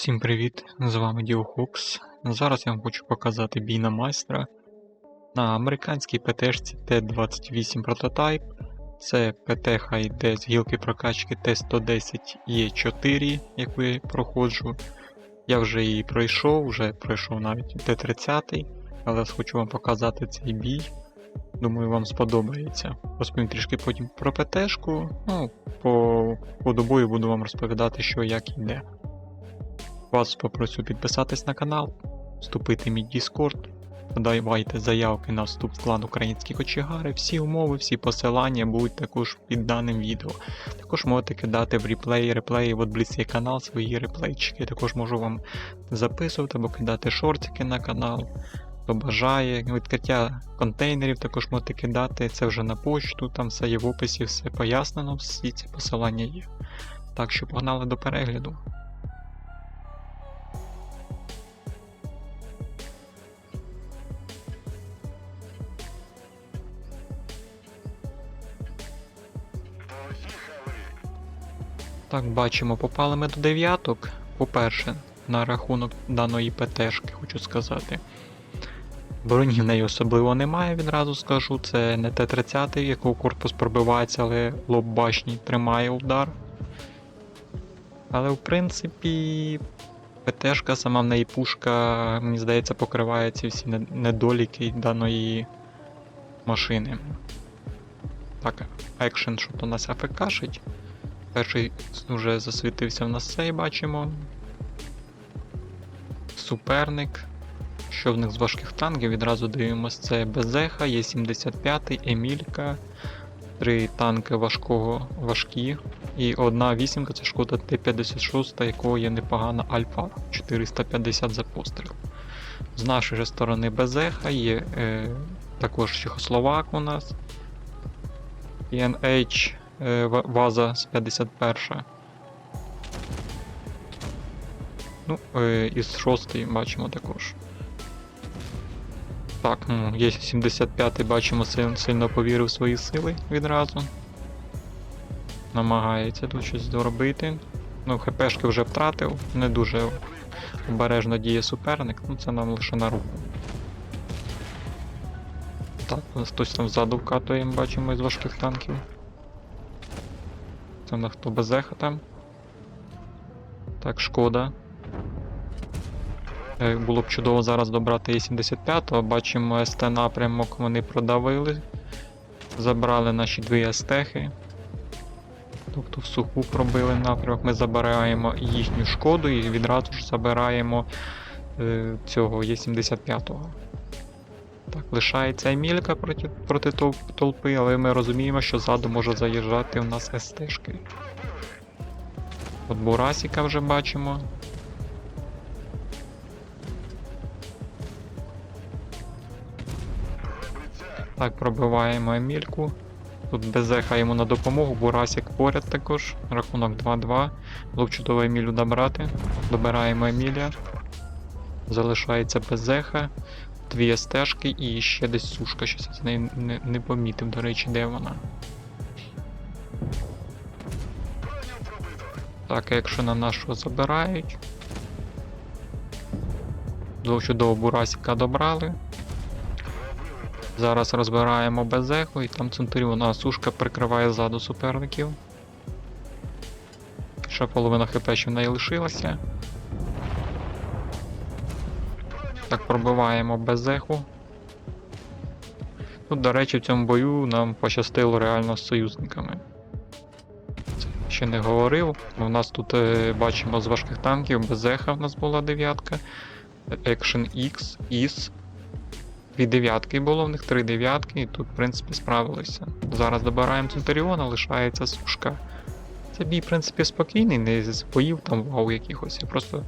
Всім привіт! З вами Діохокс. Зараз я вам хочу показати бій на майстра на американській ПТшці Т-28 прототайп. Це ПТХ йде з гілки прокачки Т-110Е4, яку я проходжу. Я вже її пройшов, вже пройшов навіть Т-30, але хочу вам показати цей бій. Думаю, вам сподобається. Розповім трішки потім про ПТшку. Ну, по ходу бою буду вам розповідати, що як іде. Вас попрошу підписатись на канал, вступити в мій Discord, подавайте заявки на вступ в клан Українські кочегари. Всі умови, всі посилання будуть також під даним відео. Також можете кидати в реплеї, реплеї, от близь є канал, свої реплейчики. Також можу вам записувати або кидати шортики на канал. Хто бажає, відкриття контейнерів також можете кидати, це вже на почту, там все є в описі, все пояснено, всі ці посилання є. Так що погнали до перегляду. Так, бачимо, попали ми до дев'яток. По-перше, на рахунок даної ПТшки, хочу сказати. Броні в неї особливо немає, відразу скажу. Це не Т-30, якого корпус пробивається, але лоб башні тримає удар. Але в принципі, ПТшка, сама в неї пушка, мені здається, покриває ці всі недоліки даної машини. Так, екшен, що то нас АФКшить. Перший вже засвітився в нас цей, бачимо. Суперник. Що в них з важких танків? Відразу дивимось, це Безеха, є 75 Емілька, три танки важкого важкі. І одна вісімка це шкода Т-56, якого є непогана Альфа 450 за постріл. З нашої же сторони Безеха є е, також Чехословак у нас. PNH Ваза з 51. Ну, е, із 6 бачимо також. Так, ну, є 75-й, бачимо, сильно, повірив в свої сили відразу. Намагається тут щось зробити. Ну, ХПшки вже втратив, не дуже обережно діє суперник, ну це нам лише на руку. Так, хтось там ззаду вкатує, бачимо із важких танків. Це на хто безеха там. Так, шкода. Е, Було б чудово зараз добрати І-75, бачимо СТ напрямок вони продавили. Забрали наші дві естехи. Тобто в суху пробили напрямок. Ми забираємо їхню шкоду і відразу ж забираємо е, цього Є-75. Так, лишається Емілька проти, проти толпи, але ми розуміємо, що ззаду може заїжджати у нас СТшки. От Бурасіка вже бачимо. Так, пробиваємо Емільку. Тут Безеха йому на допомогу, Бурасік поряд також. Рахунок 2-2. Було б чудово Емілю добрати. Добираємо Еміля. Залишається Безеха. Дві стежки і ще десь сушка. Щось я з неї не, не помітив, до речі, де вона. Так, якщо на нашого забирають. До чудово Бурасіка добрали. Зараз розбираємо безеху і там Центуріона сушка прикриває ззаду суперників. Ще половина хп ще в неї лишилася. Так, пробиваємо безеху. Тут, до речі, в цьому бою нам пощастило реально з союзниками. Це ще не говорив. У нас тут е, бачимо з важких танків безеха в нас була дев'ятка. Action X, IS, Дві дев'ятки було, в них три дев'ятки, і тут, в принципі, справилися. Зараз добираємо Центуріона, лишається сушка. Це бій, в принципі, спокійний, не з боїв там вау якихось. Я просто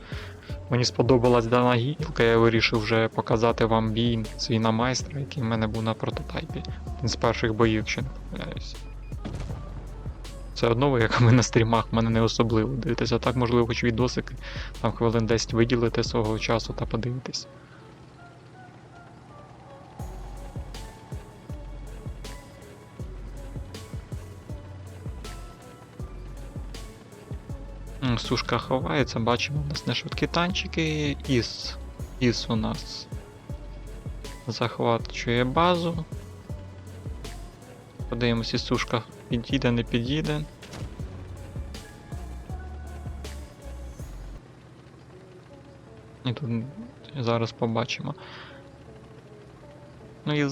мені сподобалась дана гілка, я вирішив вже показати вам бій свій на майстра, який в мене був на прототайпі. Один з перших боїв, якщо не помиляюсь. Це одно, ви, як ми на стрімах, в мене не особливо дивитися. Так, можливо, хоч відосики там хвилин 10 виділити свого часу та подивитись. Сушка ховається, бачимо, у нас не швидкі танчики. Іс. Іс у нас захвачує базу. Подивимося, сушка підійде, не підійде. І тут зараз побачимо. Ну і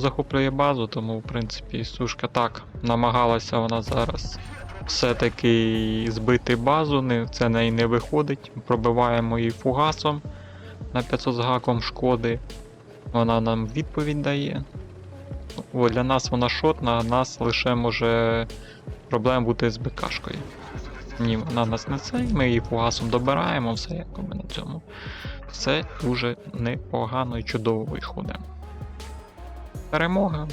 захоплює базу, тому в принципі сушка так намагалася вона зараз все-таки збити базу, не, це неї не виходить. Пробиваємо її фугасом на 500 з гаком шкоди. Вона нам відповідь дає. О, для нас вона шотна, а нас лише може проблем бути з БКшкою. Ні, вона нас не це, ми її фугасом добираємо, все якоби на цьому. Все дуже непогано і чудово виходить. Перемога.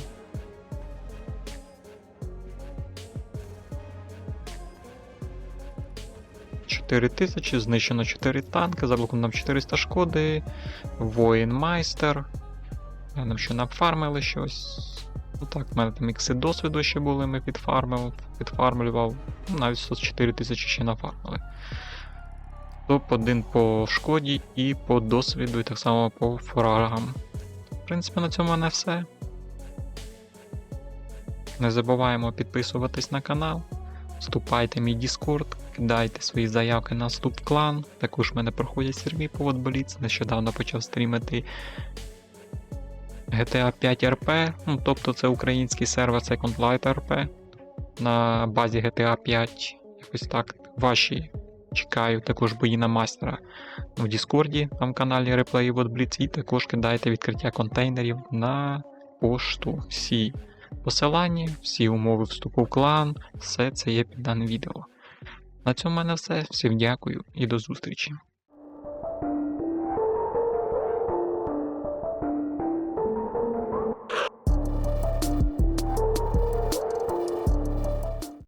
Чотири тисячі, знищено 4 танки, заблоковано нам 400 шкоди. Воїн майстер. Е, Нам ще напфармили щось. Ну так, в мене там ікси досвіду ще були, ми підфармив, підфармлював. Ну, навіть 104 тисячі ще нафармили. Топ-1 по шкоді і по досвіду, і так само по фрагам. В принципі, на цьому мене все. Не забуваємо підписуватись на канал. Вступайте в мій Discord, кидайте свої заявки на вступ в клан. Також в мене проходять серві по Вотболіц. Нещодавно почав стрімити GTA 5 RP, ну, тобто це український сервер Second Light RP на базі GTA 5. Якось так. Ваші чекаю також бої на мастера в Діскорді, там в каналі Реплеї Вотбліц, і також кидайте відкриття контейнерів на пошту. Всі посилання, всі умови вступу в клан, все це є під даним відео. На цьому в мене все. Всім дякую і до зустрічі.